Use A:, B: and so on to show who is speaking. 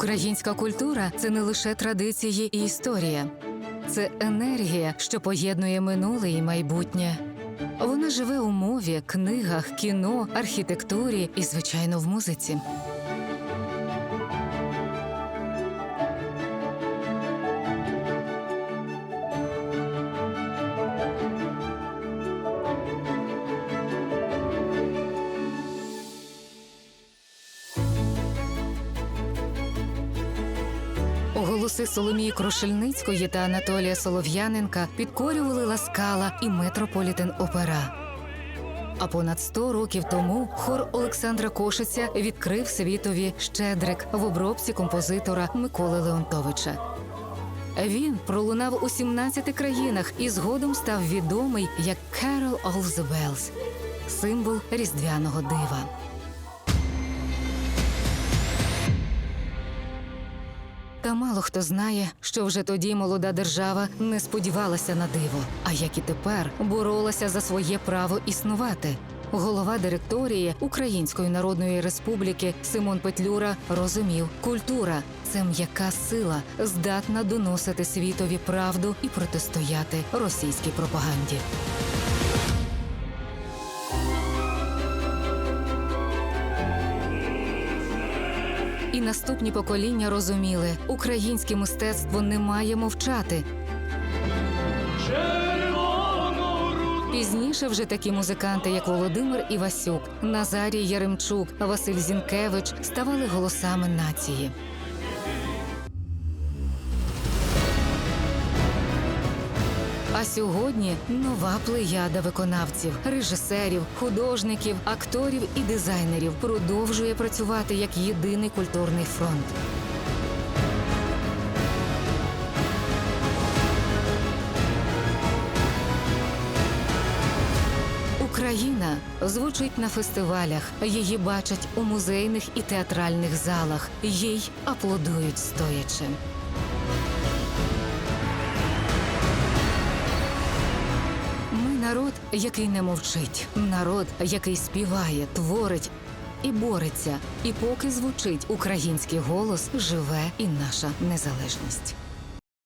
A: Українська культура це не лише традиції і історія, це енергія, що поєднує минуле і майбутнє. Вона живе у мові, книгах, кіно, архітектурі і, звичайно, в музиці. Голоси Соломії Крушельницької та Анатолія Солов'яненка підкорювали Ласкала і Метрополітен Опера. А понад 100 років тому хор Олександра Кошиця відкрив світові Щедрик в обробці композитора Миколи Леонтовича. Він пролунав у 17 країнах і згодом став відомий як Carol of the Bells – символ різдвяного дива. Та мало хто знає, що вже тоді молода держава не сподівалася на диво, а як і тепер боролася за своє право існувати. Голова директорії Української Народної Республіки Симон Петлюра розумів, культура це м'яка сила, здатна доносити світові правду і протистояти російській пропаганді. І наступні покоління розуміли, українське мистецтво не має мовчати. Пізніше вже такі музиканти, як Володимир Івасюк, Назарій Яремчук, Василь Зінкевич, ставали голосами нації. А сьогодні нова плеяда виконавців, режисерів, художників, акторів і дизайнерів продовжує працювати як єдиний культурний фронт. Україна звучить на фестивалях, її бачать у музейних і театральних залах, їй аплодують стоячи. Народ, який не мовчить, народ, який співає, творить і бореться. І поки звучить український голос, живе і наша незалежність.